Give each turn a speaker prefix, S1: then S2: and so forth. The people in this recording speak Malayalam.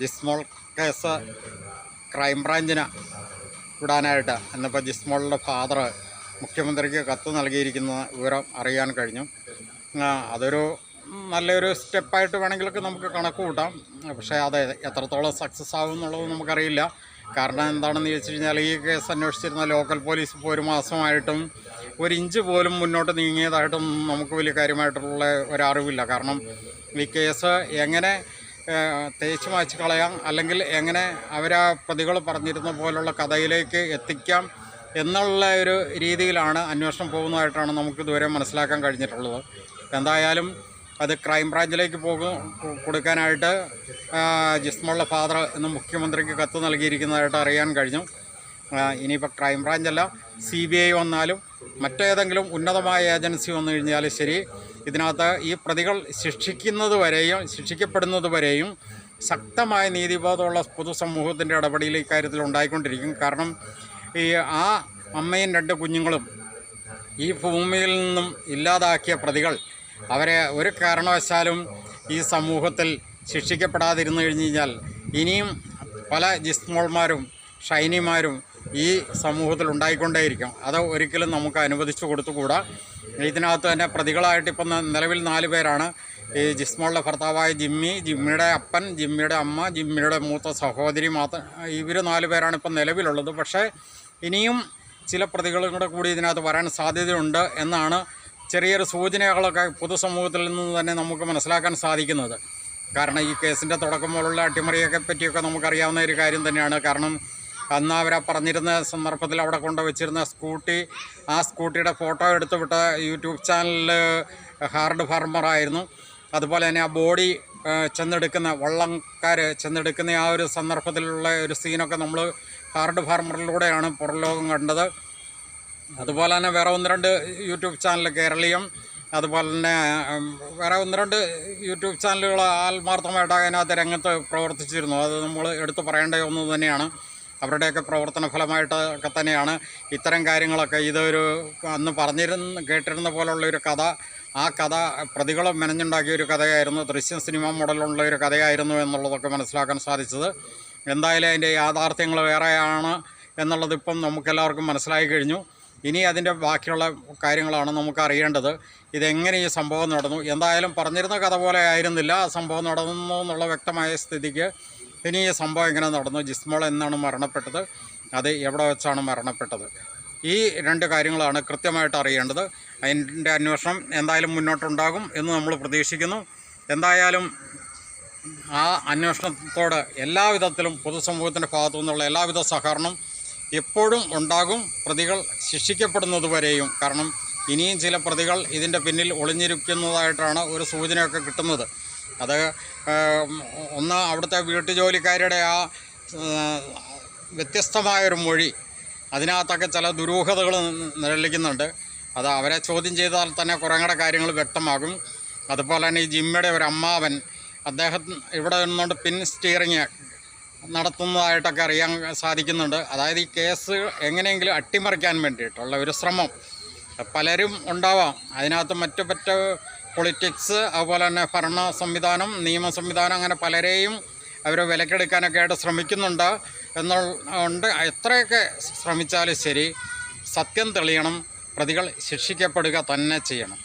S1: ജിസ്മോൾ കേസ് ക്രൈം ക്രൈംബ്രാഞ്ചിന് വിടാനായിട്ട്. ഇന്നിപ്പോൾ ജിസ്മോളിന്റെ ഫാദർ മുഖ്യമന്ത്രിക്ക് കത്ത് നൽകിയിരിക്കുന്ന വിവരം അറിയാൻ കഴിഞ്ഞു. അതൊരു നല്ലൊരു സ്റ്റെപ്പായിട്ട് വേണമെങ്കിലൊക്കെ നമുക്ക് കണക്ക് കൂട്ടാം. പക്ഷേ അത് എത്രത്തോളം സക്സസ് ആവും എന്നുള്ളത് നമുക്കറിയില്ല. കാരണം എന്താണെന്ന് ചോദിച്ചു കഴിഞ്ഞാൽ ഈ കേസ് അന്വേഷിച്ചിരുന്ന ലോക്കൽ പോലീസ് ഇപ്പോൾ ഒരു മാസമായിട്ടും ഒരു ഇഞ്ച് പോലും മുന്നോട്ട് നീങ്ങിയതായിട്ടും നമുക്ക് വലിയ കാര്യമായിട്ടുള്ള ഒരറിവില്ല കാരണം ഈ കേസ് എങ്ങനെ തേച്ച് മാച്ച് കളയാം. അല്ലെങ്കിൽ എങ്ങനെ അവരാ പ്രതികൾ പറഞ്ഞിരുന്ന പോലുള്ള കഥയിലേക്ക് എത്തിക്കാം എന്നുള്ള ഒരു രീതിയിലാണ് അന്വേഷണം പോകുന്നതായിട്ടാണ് നമുക്ക് ഇതുവരെ മനസ്സിലാക്കാൻ കഴിഞ്ഞിട്ടുള്ളത്. എന്തായാലും അത് ക്രൈംബ്രാഞ്ചിലേക്ക് പോകും കൊടുക്കാനായിട്ട് ജിസ്മോളുടെ ഫാദർ ഇന്ന് മുഖ്യമന്ത്രിക്ക് കത്ത് നൽകിയിരിക്കുന്നതായിട്ട് അറിയാൻ കഴിഞ്ഞു. ഇനിയിപ്പോൾ ക്രൈംബ്രാഞ്ചല്ല സി ബി ഐ വന്നാലും മറ്റേതെങ്കിലും ഉന്നതമായ ഏജൻസി വന്നു കഴിഞ്ഞാൽ ശരി ഇതിനകത്ത് ഈ പ്രതികൾ ശിക്ഷിക്കുന്നത് വരെയും ശിക്ഷിക്കപ്പെടുന്നത് വരെയും ശക്തമായ നീതിബോധമുള്ള പൊതുസമൂഹത്തിന്റെ ഇടപെടൽ ഇക്കാര്യത്തിൽ ഉണ്ടായിക്കൊണ്ടിരിക്കും. കാരണം ഈ ആ അമ്മയും രണ്ട് കുഞ്ഞുങ്ങളും ഈ ഭൂമിയിൽ നിന്നും ഇല്ലാതാക്കിയ പ്രതികൾ അവരെ ഒരു കാരണവശാലും ഈ സമൂഹത്തിൽ ശിക്ഷിക്കപ്പെടാതിരുന്നു കഴിഞ്ഞ് കഴിഞ്ഞാൽ ഇനിയും പല ജിസ്മോൾമാരും ഷൈനിമാരും ഈ സമൂഹത്തിൽ ഉണ്ടായിക്കൊണ്ടേയിരിക്കും. അത് ഒരിക്കലും നമുക്ക് അനുവദിച്ചു കൊടുത്തുകൂടാ. ഇതിനകത്ത് തന്നെ പ്രതികളായിട്ട് ഇപ്പം നിലവിൽ നാല് പേരാണ്. ഈ ജിസ്മോളുടെ ഭർത്താവായ ജിമ്മി ജിമ്മിയുടെ അപ്പൻ ജിമ്മിയുടെ അമ്മ ജിമ്മിയുടെ മൂത്ത സഹോദരി മാത്രം ഇവർ നാല് പേരാണ് ഇപ്പം നിലവിലുള്ളത്. പക്ഷേ ഇനിയും ചില പ്രതികളും കൂടെ കൂടി ഇതിനകത്ത് വരാൻ സാധ്യതയുണ്ട് എന്നാണ് ചെറിയൊരു സൂചനകളൊക്കെ പൊതുസമൂഹത്തിൽ നിന്ന് തന്നെ നമുക്ക് മനസ്സിലാക്കാൻ സാധിക്കുന്നത്. കാരണം ഈ കേസിന്റെ തുടക്കം പോലുള്ള അട്ടിമറിയൊക്കെ പറ്റിയൊക്കെ നമുക്കറിയാവുന്ന ഒരു കാര്യം തന്നെയാണ്. കാരണം അന്ന് അവരെ പറഞ്ഞിരുന്ന സന്ദർഭത്തിൽ അവിടെ കൊണ്ടുവച്ചിരുന്ന സ്കൂട്ടി ആ സ്കൂട്ടിയുടെ ഫോട്ടോ എടുത്ത് വിട്ട യൂട്യൂബ് ചാനലിൽ ഹാർഡ് ഫാർമറായിരുന്നു അതുപോലെ തന്നെ ആ ബോഡി ചെന്നെടുക്കുന്ന വള്ളംകാർ ചെന്നെടുക്കുന്ന ആ ഒരു സന്ദർഭത്തിലുള്ള ഒരു സീനൊക്കെ നമ്മൾ ഹാർഡ് ഫാർമറിലൂടെയാണ് പുറലോകം കണ്ടത്. അതുപോലെ തന്നെ വേറെ ഒന്ന് രണ്ട് യൂട്യൂബ് ചാനൽ കേരളീയം അതുപോലെ തന്നെ വേറെ ഒന്ന് രണ്ട് യൂട്യൂബ് ചാനലുകൾ ആത്മാർത്ഥമായിട്ട് അതിനകത്ത് രംഗത്ത് പ്രവർത്തിച്ചിരുന്നു. അത് നമ്മൾ എടുത്തു പറയേണ്ട ഒന്ന് തന്നെയാണ്. അവരുടെയൊക്കെ പ്രവർത്തന ഫലമായിട്ട് ഒക്കെ തന്നെയാണ്. ഇത്തരം കാര്യങ്ങളൊക്കെ ഇതൊരു അന്ന് പറഞ്ഞിരുന്ന കേട്ടിരുന്ന പോലുള്ള ഒരു കഥ. ആ കഥ പ്രതികളെ മെനഞ്ഞുണ്ടാക്കിയ ഒരു കഥയായിരുന്നു. ദൃശ്യം സിനിമ മോഡലുള്ള ഒരു കഥയായിരുന്നു എന്നുള്ളതൊക്കെ മനസ്സിലാക്കാൻ സാധിച്ചത്. എന്തായാലും അതിന്റെ യാഥാർത്ഥ്യങ്ങൾ വേറെയാണ് എന്നുള്ളത് ഇപ്പം നമുക്കെല്ലാവർക്കും മനസ്സിലായി കഴിഞ്ഞു. ഇനി അതിന്റെ ബാക്കിയുള്ള കാര്യങ്ങളാണ് നമുക്ക് അറിയേണ്ടത്. ഇതെങ്ങനെ ഈ സംഭവം നടന്നു? എന്തായാലും പറഞ്ഞിരുന്ന കഥ പോലെ ആയിരുന്നില്ല. ആ സംഭവം നടന്നു എന്നുള്ള വ്യക്തമായ സ്ഥിതിക്ക് ഇനി ഈ സംഭവം എങ്ങനെ നടന്നു? ജിസ്മോൾ എന്നാണ് മരണപ്പെട്ടത്. അത് എവിടെ വെച്ചാണ് മരണപ്പെട്ടത്? ഈ രണ്ട് കാര്യങ്ങളാണ് കൃത്യമായിട്ട് അറിയേണ്ടത്. അതിന്റെ അന്വേഷണം എന്തായാലും മുന്നോട്ടുണ്ടാകും എന്ന് നമ്മൾ പ്രതീക്ഷിക്കുന്നു. എന്തായാലും ആ അന്വേഷണത്തോട് എല്ലാവിധത്തിലും പൊതുസമൂഹത്തിന്റെ ഭാഗത്തു നിന്നുള്ള എല്ലാവിധ സഹകരണം എപ്പോഴും ഉണ്ടാകും. പ്രതികൾ ശിക്ഷിക്കപ്പെടുന്നത് വരെയും കാരണം ഇനിയും ചില പ്രതികൾ ഇതിന്റെ പിന്നിൽ ഒളിഞ്ഞിരിക്കുന്നതായിട്ടാണ് ഒരു സൂചനയൊക്കെ കിട്ടുന്നത്. അത് ഒന്ന് അവിടുത്തെ വീട്ടുജോലിക്കാരുടെ ആ വ്യത്യസ്തമായൊരു മൊഴി. അതിനകത്തൊക്കെ ചില ദുരൂഹതകൾ നിഴലിക്കുന്നുണ്ട്. അത് അവരെ ചോദ്യം ചെയ്താൽ തന്നെ കുറേ കൂടെ കാര്യങ്ങൾ വ്യക്തമാകും. അതുപോലെ തന്നെ ഈ ജിമ്മയുടെ ഒരു അമ്മാവൻ അദ്ദേഹം ഇവിടെ നിന്നുകൊണ്ട് പിൻ സ്റ്റിയറിങ് നടത്തുന്നതായിട്ടൊക്കെ അറിയാൻ സാധിക്കുന്നുണ്ട്. അതായത് ഈ കേസ് എങ്ങനെയെങ്കിലും അട്ടിമറിക്കാൻ വേണ്ടിയിട്ടുള്ള ഒരു ശ്രമം പലരും ഉണ്ടാവാം. അതിനകത്ത് മറ്റു മറ്റ് പൊളിറ്റിക്സ് അതുപോലെ തന്നെ ഭരണ സംവിധാനം നിയമ സംവിധാനം അങ്ങനെ പലരെയും അവർ വിലക്കെടുക്കാനൊക്കെ ആയിട്ട് ശ്രമിക്കുന്നുണ്ട്. എന്നുണ്ട് എത്രയൊക്കെ ശ്രമിച്ചാലും ശരി സത്യം തെളിയണം പ്രതികൾ ശിക്ഷിക്കപ്പെടുക തന്നെ ചെയ്യണം.